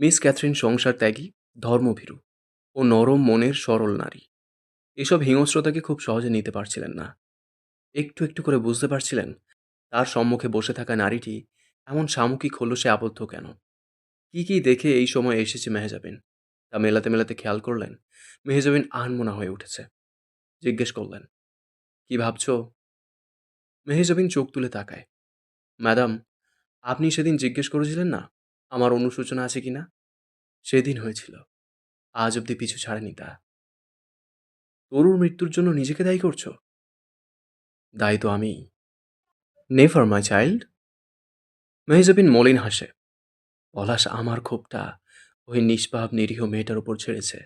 Miss Catherine সংসার ত্যাগী, ধর্মভীরু ও নরম মনের সরল নারী। এসব হিংস্রতাকে খুব সহজে নিতে পারছিলেন না। একটু একটু করে বুঝতে পারছিলেন, তার সম্মুখে বসে থাকা নারীটি এমন সামুকিক হলো সে আবদ্ধ কেন? কি কি দেখে এই সময় এসেছে মেহেজাবিন? তা মেলাতে মেলাতে খেয়াল করলেন, মেহেজাবিন আনমোনা হয়ে উঠেছে। জিজ্ঞেস করলেন, কি ভাবছ? মেহেজাবিন চোখ তুলে তাকায়, ম্যাডাম, আপনি সেদিন জিজ্ঞেস করেছিলেন না আমার অনুশোচনা আছে কি না সেদিন হয়েছিল। আজ অব্দি পিছু ছাড়েনি তা। তরুর মৃত্যুর জন্য নিজেকে দায়ী করছ? দায়ী তো আমি নেভার মাই চাইল্ড মেহজাবিন মলিন হাসে। পলাশ আমার ক্ষোভটা ওই নিষ্পাপ, নিরীহ মেয়েটার উপর ছেড়েছে।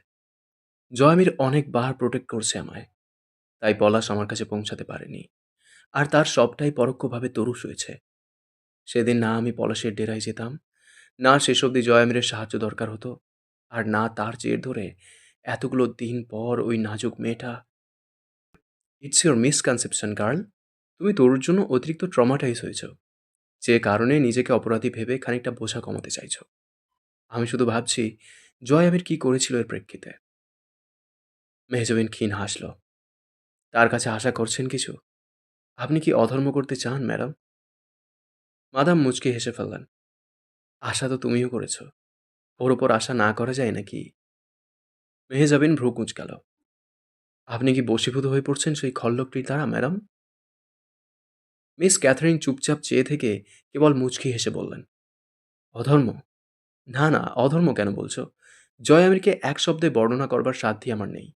জয়ামির অনেকবার প্রোটেক্ট করছে আমায়। তাই পলাশ আমার কাছে পৌঁছাতে পারেনি। আর তার সবটাই পরোক্ষভাবে তরু হয়েছে সেদিন না আমি পলাশের ডেরায় যেতাম না শেষ অবধি জয়ামিরের সাহায্য দরকার হতো। আর না তার জের ধরে এতগুলো দিন পর ওই নাজুক মেয়েটা ইটস ইউর মিসকনসেপশন গার্ল তুমি তোর জন্য অতিরিক্ত ট্রমাটাইজ হয়েছ। যে কারণে নিজেকে অপরাধী ভেবে খানিকটা বোঝা কমাতে চাইছ। আমি শুধু ভাবছি জয় আমির কি করেছিল এর প্রেক্ষিতে? মেহজবিন ক্ষীণ হাসল। তার কাছে আশা করছেন কিছু? আপনি কি অধর্ম করতে চান ম্যাডাম মাদাম মুচকি হেসে ফেললেন। আশা তো তুমিও করেছ। ওর ওপর আশা না করা যায় নাকি? মেহেজাবিন ভ্রু কুঁচকাল। আপনি কি বশীভূত হয়ে পড়ছেন সেই খল্লকটির দ্বারা, ম্যাডাম? মিস ক্যাথারিন চুপচাপ চেয়ে থেকে কেবল মুচকি হেসে বললেন, অধর্ম? না না, অধর্ম কেন বলছো? জয় আমিরকে এক শব্দে বর্ণনা করবার সাধ্যি আমার নেই।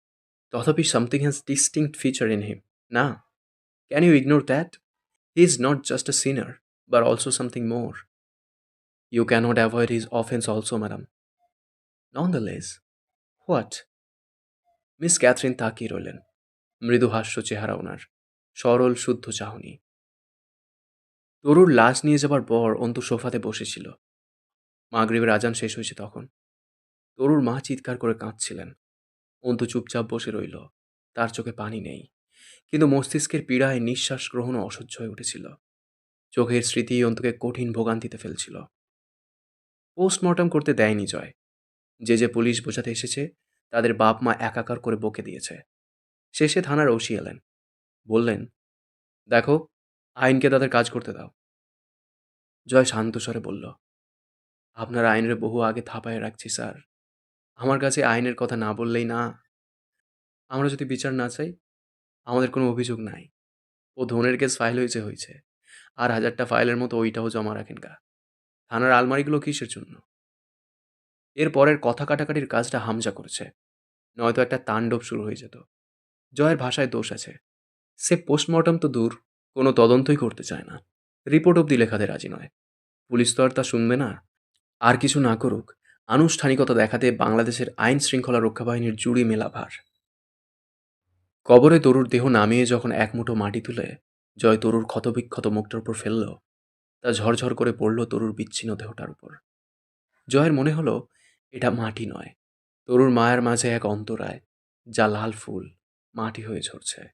তথাপি something has distinct feature in him না? Can you ignore that he is not just a sinner but also something more avoid his offence also madam nonetheless what Miss Catherine তাকিয়ে রইলেন। মৃদু হাস্য চেহারা ওনার। সরল, শুদ্ধ চাহনি। তরুর লাশ নিয়ে যাবার পর অন্তু সোফাতে বসেছিল। মাগরীবের আজান শেষ হয়েছে তখন। তরুর মা চিৎকার করে কাঁদছিলেন। অন্তু চুপচাপ বসে রইল। তার চোখে পানি নেই। কিন্তু মস্তিষ্কের পীড়ায় নিঃশ্বাস গ্রহণও অসহ্য হয়ে উঠেছিল। চোখের স্মৃতি অন্তুকে কঠিন ভোগান্তিতে ফেলছিল। পোস্টমর্টম করতে দেয়নি জয়। যে যে পুলিশ বোঝাতে এসেছে, তাদের বাপ মা একাকার করে বকে দিয়েছে। শেষে থানার ওসি এলেন। বললেন, দেখো, আইনকে তাদের কাজ করতে দাও। জয় শান্ত স্বরে বলল, আপনার আইনের বহু আগে থাপায় রাখছি, স্যার। আমার কাছে আইনের কথা না বললেই না। আমরা যদি বিচার না চাই, আমাদের কোনো অভিযোগ নাই। ও ধনের কেস ফাইল হয়েছে হয়েছে আর হাজারটা ফাইলের মতো ওইটাও জমা রাখেন গা। থানার আলমারিগুলো কিসের জন্য? এর পরের কথা কাটাকাটির কাজটা হামজা করেছে। নয়তো একটা তাণ্ডব শুরু হয়ে যেত। জয়ের ভাষায় দোষ আছে। সে পোস্টমর্টম তো দূর, কোনো তদন্তই করতে চায় না। রিপোর্ট অব্দি লেখাতে রাজি নয়। পুলিশ তো আর তা শুনবে না। আর কিছু না করুক, আনুষ্ঠানিকতা দেখাতে বাংলাদেশের আইন শৃঙ্খলা রক্ষা বাহিনীর জুড়ি মেলা ভার। কবরে তরুর দেহ নামিয়ে যখন এক মুঠো মাটি তুলে, জয় তরুর ক্ষতবিক্ষত মুখটার উপর ফেলল তা ঝরঝর করে পড়ল তরুর বিচ্ছিন্ন দেহটার উপর। জয়ের মনে হলো, এটা মাটি নয়। তরুর মায়ের মাঝে এক অন্তরায়, যা লাল ফুল, মাটি হয়ে ঝরছে।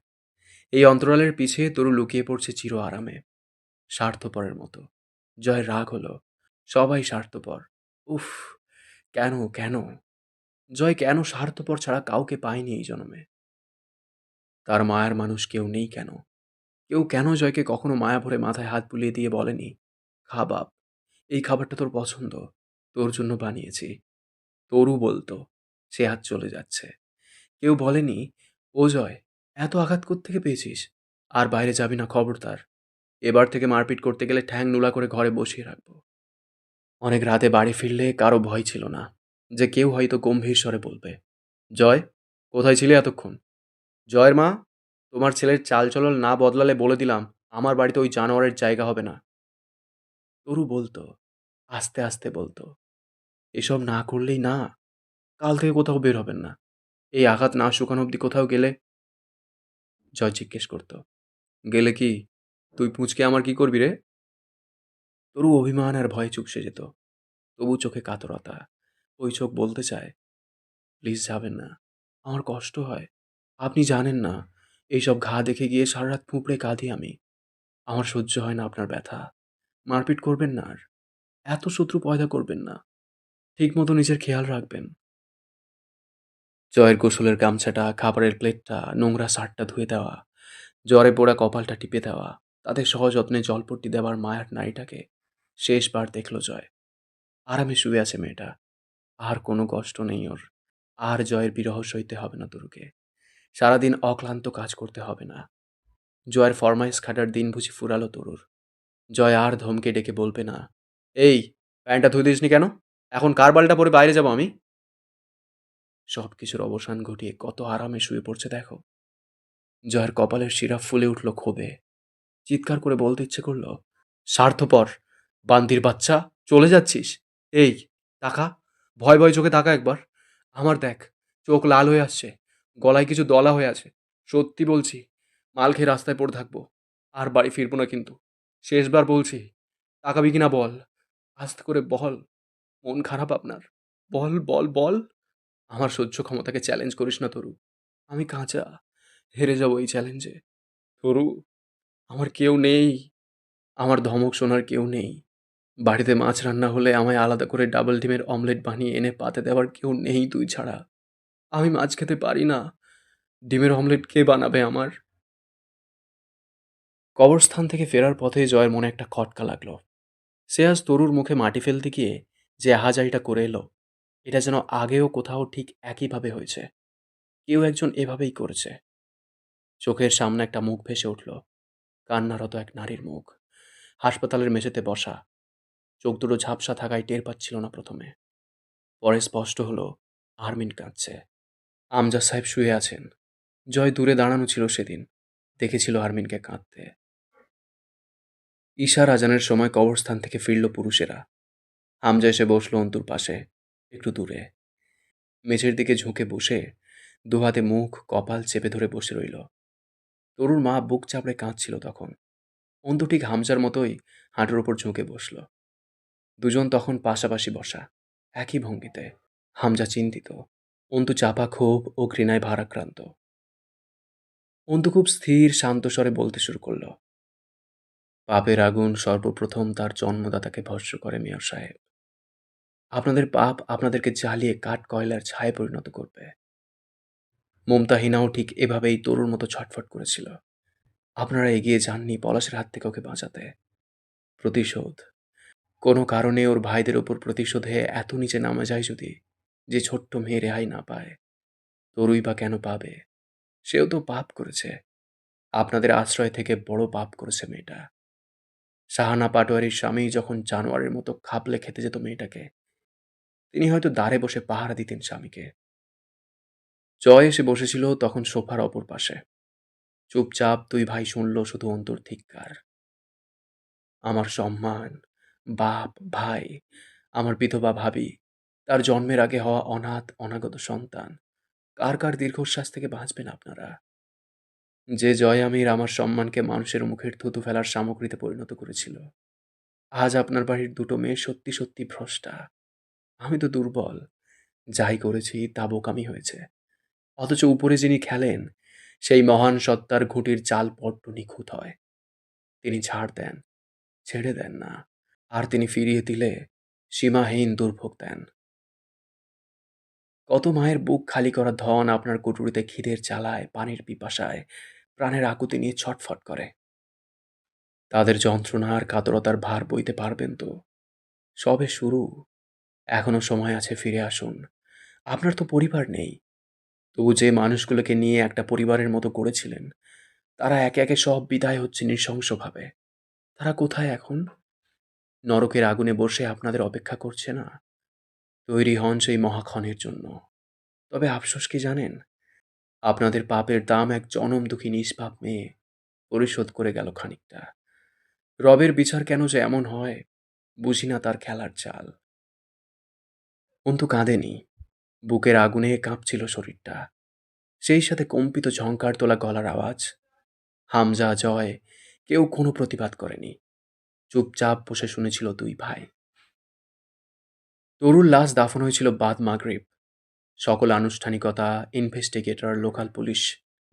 এই অন্তরালের পিছে তরু লুকিয়ে পড়ছে চির আরামে, স্বার্থপরের মতো। জয়ের রাগ হলো, সবাই স্বার্থপর। উফ, কেন কেন? জয় কেন স্বার্থপর ছাড়া কাউকে পায়নি এই জন্মে? তার মায়ের মানুষ কেউ নেই কেন? কেউ কেন জয়কে কখনো মায়া ভরে মাথায় হাত বুলিয়ে দিয়ে বলেনি, খা বাপ, এই খাবারটা তোর পছন্দ, তোর জন্য বানিয়েছি। তরু বলতো, সে হাত চলে যাচ্ছে। কেউ বলেনি, ও জয়, এত আঘাত থেকে পেয়েছিস? আর বাইরে যাবি না খবরদার। এবার থেকে মারপিট করতে গেলে ঠ্যাং নুলা করে ঘরে বসিয়ে রাখব। অনেক রাতে বাড়ি ফিরলে কারও ভয় ছিল না, যে কেউ হয়তো গম্ভীর স্বরে বলবে, জয়, কোথায় ছিলে এতক্ষণ? জয়ের মা তোমার ছেলের চালচলন না বদলালে বলে দিলাম, আমার বাড়িতে ওই জানোয়ারের জায়গা হবে না। তরু বলতো, আস্তে আস্তে বলতো, এসব না করলেই না, কাল থেকে কোথাও বের হবেন না। এই আঘাত না শুকানো অবধি কোথাও গেলে? জয় জিজ্ঞেস করতো, গেলে কি, তুই পুঁচকে আমার কি করবি রে? তরু অভিমান আর ভয়ে চুপসে যেত, তবু চোখে কাতরতা, ওই চোখ বলতে চায়, প্লিজ যাবেন না, আমার কষ্ট হয়, আপনি জানেন না এইসব ঘা দেখে গিয়ে সারা রাত ফুঁপড়ে কাঁদি আমি। আমার সহ্য হয় না আপনার ব্যথা। মারপিট করবেন না আর। এত শত্রু পয়দা করবেন না। ঠিক মতো নিজের খেয়াল রাখবেন। জয়ের গোসলের গামছাটা, খাবারের প্লেটটা, নোংরা শার্টটা ধুয়ে দেওয়া, জ্বরে পোড়া কপালটা টিপে দেওয়া, তাদের সহযত্নে জলপট্টি দেওয়ার মায়ার নারীটাকে শেষবার দেখল জয়। আরামে শুয়ে আছে মেয়েটা। আর কোনো কষ্ট নেই ওর। আর জয়ের বিরহ সইতে হবে না তরুকে। সারাদিন অক্লান্ত কাজ করতে হবে না। জয়ের ফরমাইশ খাটার দিন বুঝি ফুরালো তরুর। জয় আর ধমকে ডেকে বলবে না, এই, প্যান্টটা ধুয়ে দিসনি কেন? এখন কার বালটা পরে বাইরে যাব আমি? সব কিছুর অবসান ঘটিয়ে কত আরামে শুয়ে পড়ছে দেখো। জয়ের কপালের শিরা ফুলে উঠল ক্ষোভে। চিৎকার করে বলতে ইচ্ছে করল, স্বার্থপর, বান্দির বাচ্চা, চলে যাচ্ছিস? এই, তাকা, ভয় ভয় চোখে তাকা একবার। আমার দেখ, চোখ লাল হয়ে আসছে। গলায় কিছু দলা হয়ে আছে। সত্যি বলছি, মাল খেয়ে রাস্তায় পড়ে থাকব। আর বাড়ি ফিরবো না কিন্তু। শেষবার বলছি, তাকাবি কিনা বল। আস্তে করে বল। মন খারাপ আপনার। বল বল বল। আমার সহ্য ক্ষমতাকে চ্যালেঞ্জ করিস না তরু। আমি কাঁচা। হেরে যাব এই চ্যালেঞ্জে তরু, আমার কেউ নেই। আমার ধমক শোনার কেউ নেই। বাড়িতে মাছ রান্না হলে আমায় আলাদা করে ডাবল ডিমের অমলেট বানিয়ে এনে পাতে দেওয়ার কেউ নেই তুই ছাড়া। আমি মাছ খেতে পারি না। ডিমের অমলেট কে বানাবে আমার? কবরস্থান থেকে ফেরার পথে জয়ের মনে একটা খটকা লাগল। সে আজ তরুর মুখে মাটি ফেলতে গিয়ে যে আহাজারিটা করে এলো, এটা যেন আগেও কোথাও ঠিক একইভাবে হয়েছে। কেউ একজন এভাবেই করেছে। চোখের সামনে একটা মুখ ভেসে উঠল, কান্নারত এক নারীর মুখ। হাসপাতালের মেঝেতে বসা। চোখ দুটো ঝাপসা থাকায় টের পাচ্ছিল না প্রথমে। পরে স্পষ্ট হলো, আর্মিন কাঁদছে। আমজা সাহেব শুয়ে আছেন। জয় দূরে দাঁড়ানো ছিল সেদিন। দেখেছিল আরমিনকে কাঁদতে। ঈশার আজানের সময় কবরস্থান থেকে ফিরল পুরুষেরা। হামজা এসে বসল অন্তুর পাশে, একটু দূরে। মেঝের দিকে ঝুঁকে বসে দুহাতে মুখ, কপাল চেপে ধরে বসে রইল। তরুর মা বুক চাপড়ে কাঁদছিল তখন। অন্তু ঠিক হামজার মতোই হাঁটুর ওপর ঝুঁকে বসল। দুজন তখন পাশাপাশি বসা, একই ভঙ্গিতে। হামজা চিন্তিত। অন্তু চাপা ক্ষোভ ও ঘৃণায় ভারাক্রান্ত। অন্তু খুব স্থির, শান্ত স্বরে বলতে শুরু করল, পাপের আগুন সর্বপ্রথম তার জন্মদাতাকে ভস্য করে, মেয়র সাহেব। আপনাদের পাপ আপনাদেরকে জ্বালিয়ে কাঠ কয়লার ছায়ে পরিণত করবে। মমতাহিনাও ঠিক এভাবেই তরুর মতো ছটফট করেছিল। আপনারা এগিয়ে যাননি পলাশের হাত থেকে ওকে বাঁচাতে। প্রতিশোধ। কোনো কারণে ওর ভাইদের ওপর প্রতিশোধে এত নিচে নামা যায় যদি যে ছোট্ট মেয়ে রেহাই না পায়, তরুই বা কেন পাবে? সেও তো পাপ করেছে। আপনাদের আশ্রয় থেকে বড় পাপ করেছে মেয়েটা। শাহানা পাটোয়ারির স্বামী যখন জানোয়ারের মতো খাপলে খেতে যেত মেয়েটাকে, তিনি হয়তো দাঁড়ে বসে পাহারা দিতেন স্বামীকে। জয় এসে বসেছিল তখন সোফার অপর পাশে। চুপচাপ দুই ভাই শুনল শুধু অন্তর ধিক্কার আমার সম্মান, বাপ, ভাই, আমার বিধবা ভাবি তার জন্মের আগে হওয়া অনাথ, অনাগত সন্তান। কার কার দীর্ঘশ্বাস থেকে বাঁচবেন আপনারা? যে জয় আমির আমার সম্মানকে মানুষের মুখের থুতু ফেলার সামগ্রীতে পরিণত করেছিল। আজ আপনার বাড়ির দুটো মেয়ে সত্যি সত্যি ভ্রষ্টা। আমি তো দুর্বল। যাই করেছি তা বোকামি হয়েছে। অথচ উপরে যিনি খেলেন, সেই মহান সত্তার ঘুটির চাল বড্ড নিখুঁত হয়। তিনি ছাড় দেন, ছেড়ে দেন না। আর তিনি ফিরিয়ে দিলে সীমাহীন দুর্ভোগ দেন। কত মায়ের বুক খালি করা ধন আপনার কুটুরিতে খিদের চালায় পানির পিপাসায়, প্রাণের আকুতি নিয়ে ছটফট করে। তাদের যন্ত্রণার কাতরতার ভার বইতে পারবেন তো? সবে শুরু। এখনও সময় আছে, ফিরে আসুন। আপনার তো পরিবার নেই। তবু যে মানুষগুলোকে নিয়ে একটা পরিবারের মতো করেছিলেন, তারা একে একে সব বিদায় হচ্ছে নৃশংসভাবে। তারা কোথায় এখন? নরকের আগুনে বসে আপনাদের অপেক্ষা করছে না? তৈরি হন সেই মহাক্ষণের জন্য। তবে আফসোস কি জানেন? আপনাদের পাপের দাম এক জনম দুঃখী নিষ্পাপ মেয়ে পরিশোধ করে গেল খানিকটা। রবের বিচার কেন যে এমন হয়, বুঝি না তার খেলার চাল। অন্তু কাঁদেনি। বুকের আগুনে কাঁপছিল শরীরটা। সেই সাথে কম্পিত ঝঙ্কার তোলা গলার আওয়াজ। হামজা, জয়, কেউ কোনো প্রতিবাদ করেনি। চুপচাপ বসে শুনেছিল দুই ভাই। তরুর লাশ দাফন হয়েছিল বাদ মাগরিব। সকল আনুষ্ঠানিকতা, ইনভেস্টিগেটর, লোকাল পুলিশ,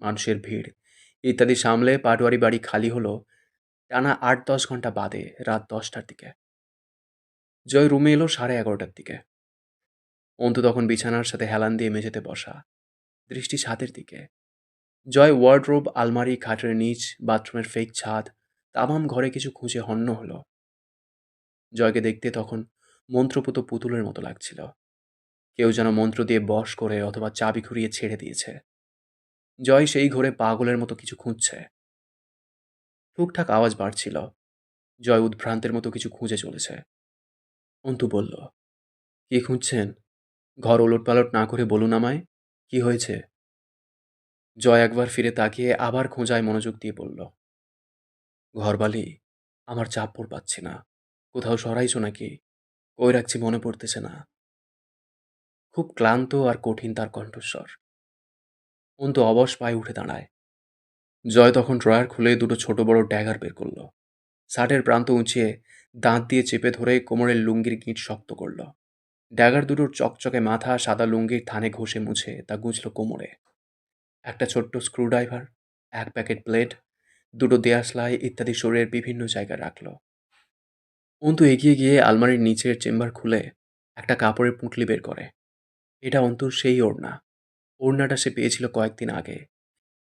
মানুষের ভিড় ইত্যাদি সামলে পাটোয়ারি বাড়ি খালি হলো টানা আট দশ ঘণ্টা বাদে রাত দশটার দিকে। জয় রুমে এলো সাড়ে এগারোটার দিকে। অন্তু তখন বিছানার সাথে হেলান দিয়ে মেঝেতে বসা, দৃষ্টি ছাদের দিকে। জয় ওয়ার্ডরোব, আলমারি, খাটের নিচ, বাথরুমের ফেক ছাদ, তামাম ঘরে কিছু খুঁজে হন্য হলো। জয়কে দেখতে তখন মন্ত্রপুত পুতুলের মতো লাগছিল। কেউ যেন মন্ত্র দিয়ে বশ করে অথবা চাবি ঘুরিয়ে ছেড়ে দিয়েছে। জয় সেই ঘরে পাগলের মতো কিছু খুঁজছে। টুকটাক আওয়াজ বাড়ছিল। জয় উদ্ভ্রান্তের মতো কিছু খুঁজে চলেছে। অন্তু বলল, কি খুঁজছেন? ঘর ওলটপালট না করে বলুন আমায়, কি হয়েছে? জয় একবার ফিরে তাকিয়ে আবার খোঁজায় মনোযোগ দিয়ে বলল, ঘরবালি, আমার চাপ্পড় পাচ্ছি না। কোথাও সরাইছো নাকি? কই রাখছি মনে পড়তেছে না। খুব ক্লান্ত আর কঠিন তার কণ্ঠস্বর। অন্তু অবশ পায়ে উঠে দাঁড়ায়। জয় তখন ড্রয়ার খুলে দুটো ছোট বড় ড্যাগার বের করল। শার্টের প্রান্ত উঁচিয়ে দাঁত দিয়ে চেপে ধরে কোমরের লুঙ্গির গিঁট শক্ত করল। ড্যাগার দুটোর চকচকে মাথা সাদা লুঙ্গির থানে ঘষে মুছে তা গুঁজল কোমরে। একটা ছোট্ট স্ক্রুড্রাইভার, এক প্যাকেট ব্লেড, দুটো দেয়াশলাই ইত্যাদি শরীরের বিভিন্ন জায়গায় রাখল। অন্তু এগিয়ে গিয়ে আলমারির নিচের চেম্বার খুলে একটা কাপড়ের পুঁটলি বের করে। এটা অন্তুর সেই ওড়না। ওড়নাটা সে পেয়েছিল কয়েকদিন আগে।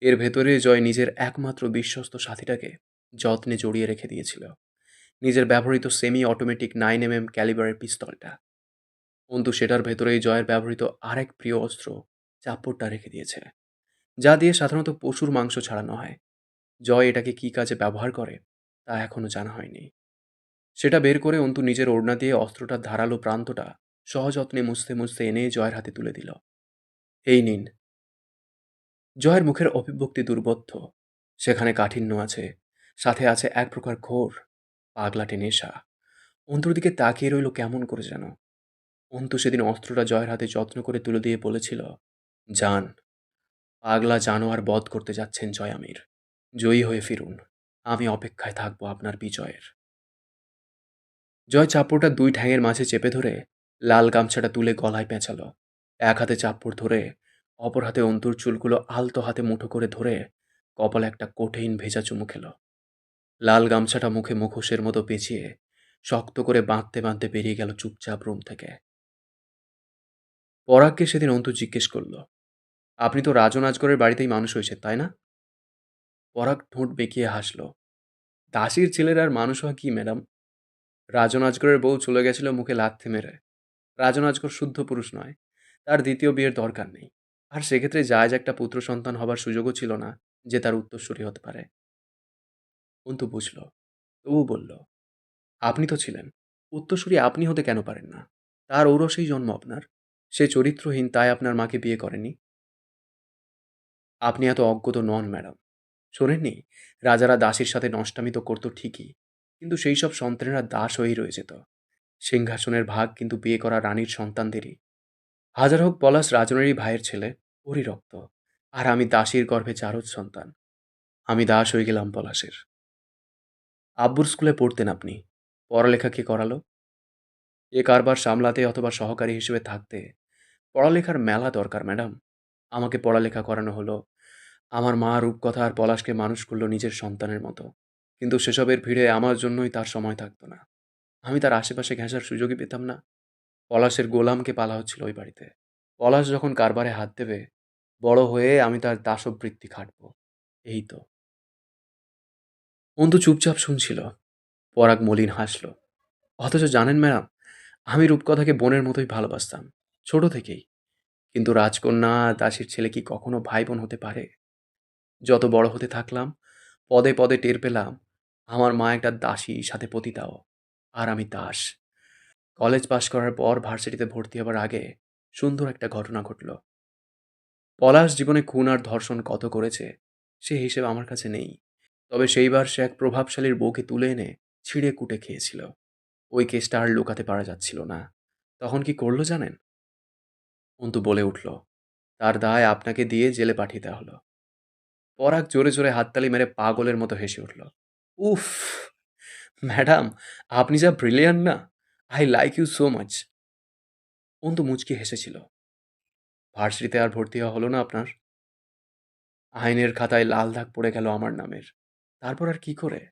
এর ভেতরে জয় নিজের একমাত্র বিশ্বস্ত সাথীটাকে যত্নে জড়িয়ে রেখে দিয়েছিল। নিজের ব্যবহৃত semi automatic nine M M ক্যালিবারের পিস্তলটা। অন্তু সেটার ভেতরেই জয়ের ব্যবহৃত আরেক প্রিয় অস্ত্র চাপ্পড়টা রেখে দিয়েছে। যা দিয়ে সাধারণত পশুর মাংস ছাড়ানো হয়। জয় এটাকে কী কাজে ব্যবহার করে তা এখনও জানা হয়নি। সেটা বের করে অন্তু নিজের ওড়না দিয়ে অস্ত্রটার ধারালো প্রান্তটা সহযত্নে মুছতে মুছতে এনে জয়ের হাতে তুলে দিল। এই নিন। জয়ের মুখের অভিব্যক্তি দুর্বোধ্য। সেখানে কাঠিন্য আছে। সাথে আছে এক প্রকার ঘোর, পাগলাটে নেশা। অন্তুর দিকে তাকিয়ে রইল কেমন করে যেন। অন্তু সেদিন অস্ত্রটা জয়ের হাতে যত্ন করে তুলে দিয়ে বলেছিল যান পাগলা জানোয়ার বধ করতে যাচ্ছেন জয় আমির জয়ী হয়ে ফিরুন। আমি অপেক্ষায় থাকব আপনার বিজয়ের। জয় চাপড়টা দুই ঠ্যাঙের মাঝে চেপে ধরে লাল গামছাটা তুলে গলায় পেঁচালো। এক হাতে চাপড় ধরে, অপর হাতে অন্তুর চুলগুলো আলতো হাতে মুঠো করে ধরে কপালে একটা কঠিন ভেজা চুমু খেল। লাল গামছাটা মুখে মুখোশের মতো পেঁচিয়ে শক্ত করে বাঁধতে বাঁধতে বেরিয়ে গেল চুপচাপ রুম থেকে। পরাগকে সেদিন অন্তু জিজ্ঞেস করল, আপনি তো রাজন আজগরের বাড়িতেই মানুষ হয়েছে, তাই না? পরাগ ঠোঁট বেঁকিয়ে হাসল, দাসির ছেলের আর মানুষ হয় কি, ম্যাডাম? রাজন আজগরের বউ চলে গেছিল মুখে লাথি মেরে। রাজন আজগর শুদ্ধ পুরুষ নয়, তার দ্বিতীয় বিয়ের দরকার নেই। আর সেক্ষেত্রে জায়জ একটা পুত্র সন্তান হবার সুযোগও ছিল না যে তার উত্তরসূরি হতে পারে। অন্তু বুঝল তবু বলল, আপনি তো ছিলেন, উত্তরসূরি আপনি হতে কেন পারেন না? তার ঔরসেই জন্ম আপনার, সে চরিত্রহীন তাই আপনার মাকে বিয়ে করেনি? আপনি এত অজ্ঞত নন, ম্যাডাম। শোনেননি, রাজারা দাসীর সাথে নষ্টামি তো করতো ঠিকই কিন্তু সেই সব সন্তানেরা দাস হয়েই রয়ে যেত সিংহাসনের ভাগ কিন্তু বিয়ে করা রানীর সন্তানদেরই। হাজার হোক পলাশ রাজনেরই ভাইয়ের ছেলে, ওরই রক্ত। আর আমি দাসীর গর্ভে চারজ সন্তান। আমি দাস হয়ে গেলাম পলাশের। আব্বুর স্কুলে পড়তেন আপনি। পড়ালেখা কে করালো? এ কারবার সামলাতে অথবা সহকারী হিসেবে থাকতে। পড়ালেখার মেলা দরকার, ম্যাডাম। আমাকে পড়ালেখা করানো হলো। আমার মা রূপকথা আর পলাশকে মানুষ করল নিজের সন্তানের মতো। কিন্তু সেসবের ভিড়ে আমার জন্যই তার সময় থাকতো না। আমি তার আশেপাশে ঘেঁষার সুযোগই পেতাম না। পলাশের গোলামকে পালা হচ্ছিল ওই বাড়িতে। পলাশ যখন কারবারে হাত দেবে, বড় হয়ে আমি তার দাসবৃত্তি খাটব। এই তো। অন্তু চুপচাপ শুনছিল। পরাগ মলিন হাসল। অথচ জানেন ম্যাডাম, আমি রূপকথাকে বোনের মতোই ভালোবাসতাম, ছোট থেকেই। কিন্তু রাজকন্যা, দাসীর ছেলে কি কখনো ভাই বোন হতে পারে? যত বড় হতে থাকলাম, পদে পদে টের পেলাম আমার মা একটা দাসী সাথে পতিতাও, আর আমি দাস। কলেজ পাশ করার পর ভার্সিটিতে ভর্তি হবার আগে সুন্দর একটা ঘটনা ঘটল। পলাশ জীবনে খুন আর ধর্ষণ কত করেছে, সে হিসেব আমার কাছে নেই। তবে সেইবার সে এক প্রভাবশালীর বউকে তুলে এনে ছিঁড়ে কুটে খেয়েছিল। ওই কেসটা আর লুকাতে পারা যাচ্ছিল না। তখন কি করল জানেন? অন্তু বলে উঠল, তার দায় আপনাকে দিয়ে জেলে পাঠিয়ে দেওয়া হলো। পরাগ জোরে জোরে হাততালি মেরে পাগলের মতো হেসে উঠল। উফ, ম্যাডাম, আপনি যা ব্রিলিয়ান না I like you so much Antu মুচকি হেসেছিল। ভার্সিটিতে আর ভর্তি হওয়া হলো না আপনার? আইনের খাতায় লাল দাগ পড়ে গেল আমার নামের। তারপর আর কি করে?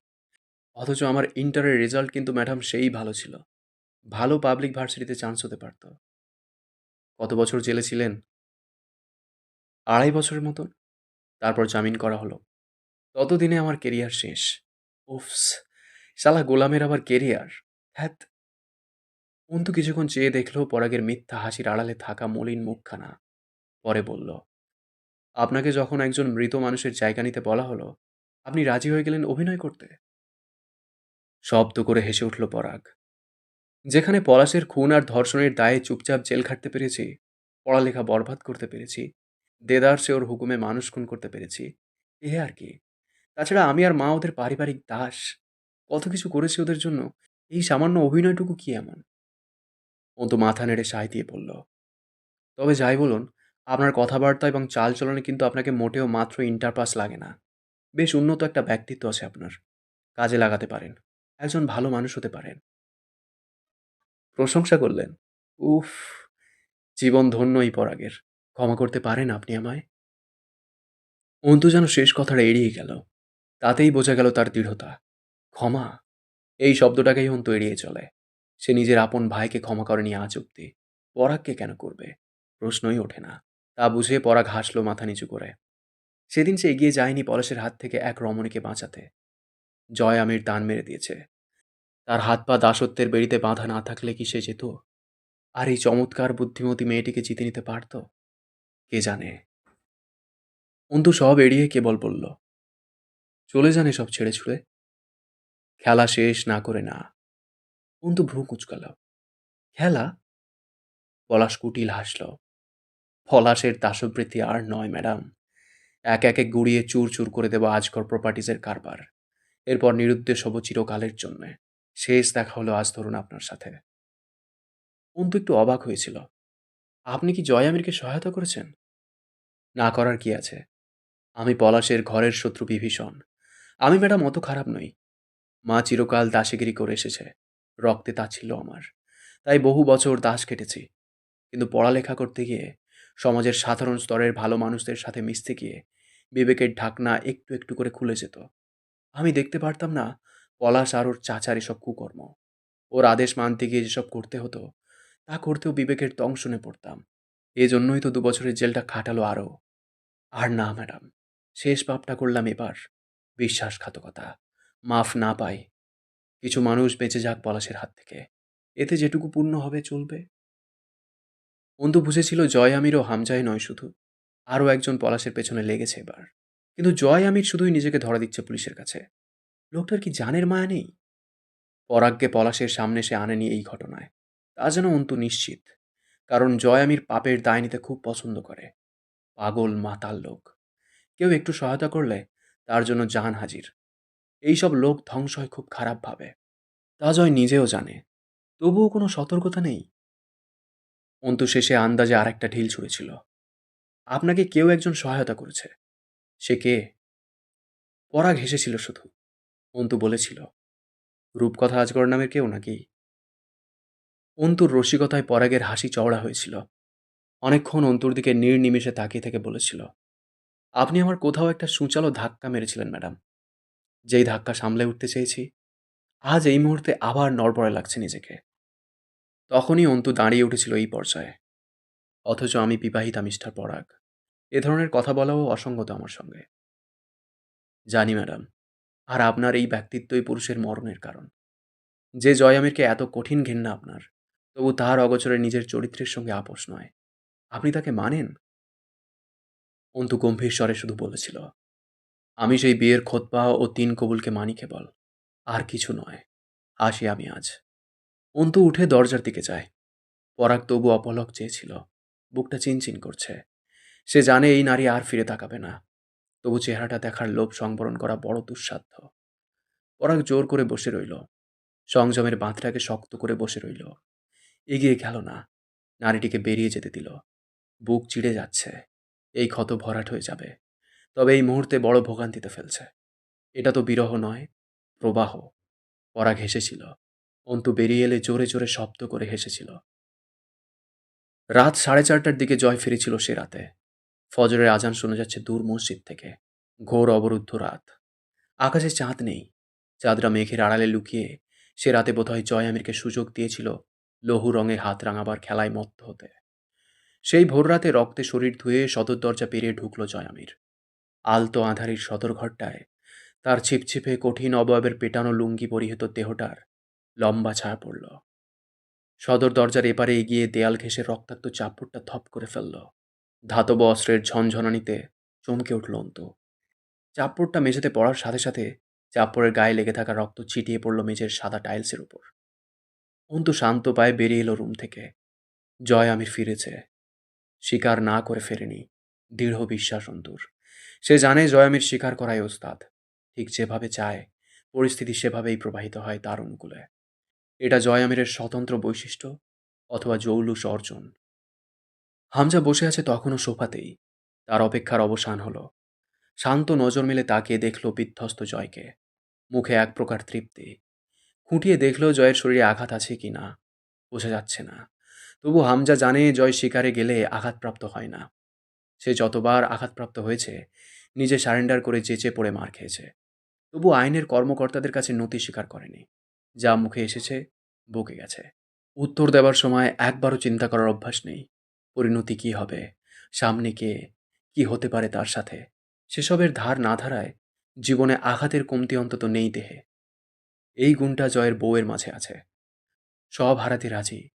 অথচ আমার ইন্টারের রেজাল্ট কিন্তু ম্যাডাম সেই ভালো ছিল। ভালো পাবলিক ভার্সিটিতে চান্স হতে পারত। কত বছর জেলে ছিলেন? আড়াই বছরের মতন। তারপর জামিন করা হলো। ততদিনে আমার কেরিয়ার শেষ। উফস, শালা গোলামের আবার কেরিয়ার। হ্যাত অন্তু কিছুক্ষণ চেয়ে দেখল পরাগের মিথ্যা হাসির আড়ালে থাকা মলিন মুখখানা। পরে বলল, আপনাকে যখন একজন মৃত মানুষের জায়গা নিতে বলা হলো, আপনি রাজি হয়ে গেলেন অভিনয় করতে? শব্দ করে হেসে উঠল পরাগ, যেখানে পলাশের খুন আর ধর্ষণের দায়ে চুপচাপ জেল খাটতে পেরেছি, পড়ালেখা বরবাদ করতে পেরেছি, দেদার সে ওর হুকুমে মানুষ খুন করতে পেরেছি, এ আর কি? তাছাড়া আমি আর মা ওদের পারিবারিক দাস। কত কিছু করেছি ওদের জন্য, এই সামান্য অভিনয়টুকু কি এমন? ও তো মাথা নেড়ে সায় দিয়ে বলল, তবে যাই বলুন, আপনার কথাবার্তা এবং চালচলনে কিন্তু আপনাকে মোটেও মাত্র ইন্টারপাস লাগে না। বেশ উন্নত একটা ব্যক্তিত্ব আছে আপনার। কাজে লাগাতে পারেন, একজন ভালো মানুষ হতে পারেন। প্রশংসা করলেন, উফ, জীবন ধন্য এই পরাগের। ক্ষমা করতে পারেন আপনি আমায়? অন্তু যেন শেষ কথাটা এড়িয়ে গেল। তাতেই বোঝা গেল তার দৃঢ়তা। ক্ষমা। এই শব্দটাকেই অন্তু এড়িয়ে চলে। সে নিজের আপন ভাইকে ক্ষমা করেনি আজ অব্দি। পরাগকে কেন করবে? প্রশ্নই ওঠে না। তা বুঝে পরাগ হাসলো মাথা নিচু করে। সেদিন সে এগিয়ে যায়নি পলাশের হাত থেকে এক রমণীকে বাঁচাতে। জয় আমির টান মেরে দিয়েছে। তার হাত পা দাসত্বের বেড়িতে বাঁধা না থাকলে কি সে যেত? আর এই চমৎকার বুদ্ধিমতী মেয়েটিকে জিতে নিতে পারত? কে জানে? অন্তু সব এড়িয়ে কেবল বলল চলে যান সব ছেড়ে ছুড়ে। খেলা শেষ না করে না, অন্তু ভ্রু কুচকাল। খেলা? পলাশ কুটিল হাসল। পলাশের দাসবৃত্তি আর নয়, ম্যাডাম। এক একে গুড়িয়ে চুর চুর করে দেব আজকর প্রপার্টিজের কারবার। এরপর নিরুদ্দেশ হব চিরকালের জন্যে। শেষ দেখা হলো আজ ধরুন আপনার সাথে। অন্তু একটু অবাক হয়েছিল। আপনি কি জয় আমিরকে সহায়তা করেছেন? না করার কি আছে? আমি পলাশের ঘরের শত্রু বিভীষণ। আমি ম্যাডাম অত খারাপ নই। মা চিরকাল দাসেগিরি করে এসেছে। রক্তে তা ছিল আমার। তাই বহু বছর দাস কেটেছি। কিন্তু পড়ালেখা করতে গিয়ে, সমাজের সাধারণ স্তরের ভালো মানুষদের সাথে মিশতে গিয়ে, বিবেকের ঢাকনা একটু একটু করে খুলে যেত। আমি দেখতে পারতাম না, পলাশ আর ওর চাচার এসব কুকর্ম। ওর আদেশ মানতে গিয়ে যেসব করতে হতো, তা করতেও বিবেকের দংশনে পড়তাম। এই জন্যই তো দু বছরের জেলটা খাটালো আরও। আর না, ম্যাডাম। শেষ পাপটা করলাম এবার। বিশ্বাসঘাতকতা। মাফ না পাই। কিছু মানুষ বেঁচে যাক পলাশের হাত থেকে। এতে যেটুকু পূর্ণ হবে চলবে। অন্তু বুঝেছিল জয় আমিরও হামজায় নয় শুধু। আরও একজন পলাশের পেছনে লেগেছে এবার। কিন্তু জয় আমির শুধুই নিজেকে ধরা দিচ্ছে পুলিশের কাছে। লোকটার কি জানের মায়া নেই? পরাগকে পলাশের সামনে সে আনেনি এই ঘটনায়। তা যেন অন্তু নিশ্চিত। কারণ জয় আমির পাপের দায় নিতে খুব পছন্দ করে। পাগল, মাতাল লোক। কেউ একটু সহায়তা করলে তার জন্য জান হাজির। এইসব লোক ধ্বংস হয় খুব খারাপভাবে তা জয় নিজেও জানে, তবুও কোনো সতর্কতা নেই। অন্তু শেষে আন্দাজে আর একটা ঢিল ছুঁড়েছিল। আপনাকে কেউ একজন সহায়তা করেছে। সে কে? পরাগ হেসেছিল শুধু। অন্তু বলেছিল, রূপকথা আজগর নামের কেউ নাকি? অন্তুর রসিকতায় পরাগের হাসি চওড়া হয়েছিল। অনেকক্ষণ অন্তুর দিকে নির্নিমেষে তাকিয়ে থেকে বলেছিল আপনি আমার কোথাও একটা সুচালো ধাক্কা মেরেছিলেন, ম্যাডাম। যেই ধাক্কা সামলে উঠতে চেয়েছি, আজ এই মুহূর্তে আবার নড়বড়ে লাগছে নিজেকে। তখনই অন্তু দাঁড়িয়ে উঠেছিল এই পর্যায়ে। অথচ আমি বিবাহিতা মিস্টার পরাগ। এ ধরনের কথা বলাও অসঙ্গত আমার সঙ্গে। জানি, ম্যাডাম, আর আপনার এই ব্যক্তিত্বই পুরুষের মরণের কারণ। যে জয় আমিরকে এত কঠিন ঘেন্না আপনার, তবু তার অগোচরে নিজের চরিত্রের সঙ্গে আপোষ নয়। আপনি তাকে মানেন? অন্তু গম্ভীর স্বরে শুধু বলেছিল, আমি সেই বিয়ের খোদপা ও তিন কবুলকে মানি কেবল, আর কিছু নয়, আসি আমি আজ। অন্তু উঠে দরজার দিকে যায়। পরাগ তবু অপলক চেয়েছিল, বুকটা চিনচিন করছে। সে জানে এই নারী আর ফিরে তাকাবে না। তবু চেহারাটা দেখার লোভ সংবরণ করা বড় দুঃসাধ্য। পরাগ জোর করে বসে রইল। সংযমের বাঁধটাকে শক্ত করে বসে রইল। এগিয়ে গেল না। নারীটিকে বেরিয়ে যেতে দিল। বুক চিড়ে যাচ্ছে। এই ক্ষত ভরাট হয়ে যাবে। তবে এই মুহূর্তে বড় ভোগান্তিতে ফেলছে। এটা তো বিরহ নয়, প্রবাহ। পরাগ হেসেছিল অন্তু বেরিয়ে এলে জোরে জোরে শব্দ করে হেসেছিল। রাত সাড়ে চারটার দিকে জয় ফিরেছিল সে রাতে। ফজরের আজান শোনা যাচ্ছে দূর মসজিদ থেকে। ঘোর অবরুদ্ধ রাত। আকাশে চাঁদ নেই। চাঁদরা মেঘের আড়ালে লুকিয়ে সে রাতে বোধহয় জয় আমিরকে সুযোগ দিয়েছিল, লহু রঙে হাত রাঙাবার খেলায় মত্ত হতে। সেই ভোররাতে রক্তে শরীর ধুয়ে সদর দরজা পেরিয়ে ঢুকল জয়ামির। আলতো আঁধারির সদর ঘরটায় তার ছিপছিপে কঠিন অবয়বের পেটানো লুঙ্গি পরিহিত দেহটার লম্বা ছায়া পড়ল। সদর দরজার এপারে এগিয়ে দেয়াল ঘেঁষে রক্তাক্ত চাপড়টা থপ করে ফেলল। ধাতব অস্ত্রের ঝনঝনানিতে চমকে উঠল অন্ত। চাপড়টা মেঝেতে পড়ার সাথে সাথে চাপড়ের গায়ে লেগে থাকা রক্ত ছিটিয়ে পড়ল মেঝের সাদা টাইলসের উপর। অন্তু শান্ত পায়ে বেরিয়ে এলো রুম থেকে। জয় আমির ফিরেছে। স্বীকার না করে ফেরেনি। দৃঢ় বিশ্বাস অন্তর। সে জানে জয়ামির স্বীকার করাই ওস্তাদ। ঠিক যেভাবে চায়, পরিস্থিতি সেভাবেই প্রবাহিত হয় তার অনুকূলে। এটা জয়ামিরের স্বতন্ত্র বৈশিষ্ট্য অথবা জৌলুস অর্জন। হামজা বসে আছে তখনও সোফাতেই। তার অপেক্ষার অবসান হলো। শান্ত নজর মেলে তাকিয়ে দেখল বিধ্বস্ত জয়কে। মুখে এক প্রকার তৃপ্তি। খুঁটিয়ে দেখল জয়ের শরীরে আঘাত আছে কি না বোঝা যাচ্ছে না। তবু হামজা জানে জয় শিকারে গেলে আঘাতপ্রাপ্ত হয় না। সে যতবার আঘাতপ্রাপ্ত হয়েছে, নিজে সারেন্ডার করে চেঁচে পড়ে মার খেয়েছে। তবু আইনের কর্মকর্তাদের কাছে নতি স্বীকার করেনি। যা মুখে এসেছে, বকে গেছে। উত্তর দেবার সময় একবারও চিন্তা করার অভ্যাস নেই। পরিণতি কি হবে? সামনে কে? কি হতে পারে তার সাথে? সেসবের ধার না ধারায় জীবনে আঘাতের কমতি অন্তত নেই দেহে। এই গুণটা জয়ের বউয়ের মাঝে আছে। সব হারাতে রাজি।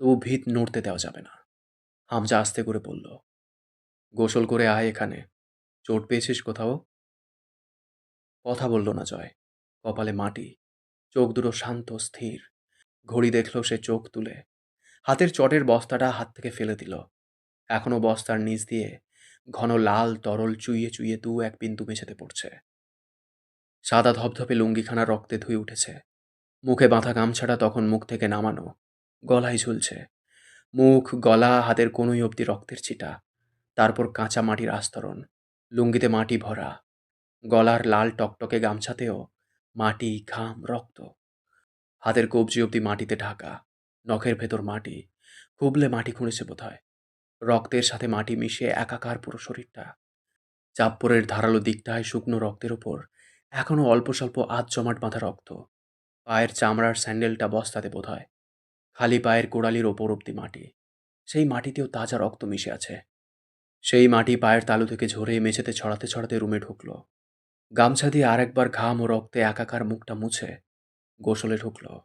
তবু ভিত নড়তে দেওয়া যাবে না। হামজা আস্তে করে বলল, গোসল করে আয় এখানে। চোট পেয়েছিস কোথাও? কথা বলল না জয়। কপালে মাটি, চোখ দুটো শান্ত, স্থির। ঘড়ি দেখল সে চোখ তুলে। হাতের চটের বস্তাটা হাত থেকে ফেলে দিল। এখনও বস্তার নিচ দিয়ে ঘন লাল তরল চুইয়ে চুইয়ে দু এক বিন্দু মেঝেতে পড়ছে। সাদা ধপধপে লুঙ্গিখানা রক্তে ধুয়ে উঠেছে। মুখে বাঁধা গামছাটা তখন মুখ থেকে নামানো। গলায় ঝুলছে। মুখ, গলা, হাতের কোনোই অবধি রক্তের ছিটা। তারপর কাঁচা মাটির আস্তরণ। লুঙ্গিতে মাটি ভরা। গলার লাল টকটকে গামছাতেও মাটি, ঘাম, রক্ত। হাতের কবজি অবধি মাটিতে ঢাকা। নখের ভেতর মাটি। খুবলে মাটি খুঁড়েছে বোধহয়। রক্তের সাথে মাটি মিশিয়ে একাকার পুরো শরীরটা। চাপ্পরের ধারালো দিকটায় শুকনো রক্তের ওপর এখনও অল্প স্বল্প আধ জমাট বাঁধা রক্ত। পায়ের চামড়ার স্যান্ডেলটা বস্তাতে বোধ হয় খালি পায়ের কোড়ালির ওপর অব্দি মাটি। সেই মাটিতেও তাজা রক্ত মিশে আছে। সেই মাটি পায়ের তালু থেকে ঝরে মেঝেতে ছড়াতে ছড়াতে রুমে ঢুকল। গামছা দিয়ে আরেকবার ঘাম ও রক্তে একাকার মুখটা মুছে গোসলে ঢুকলো।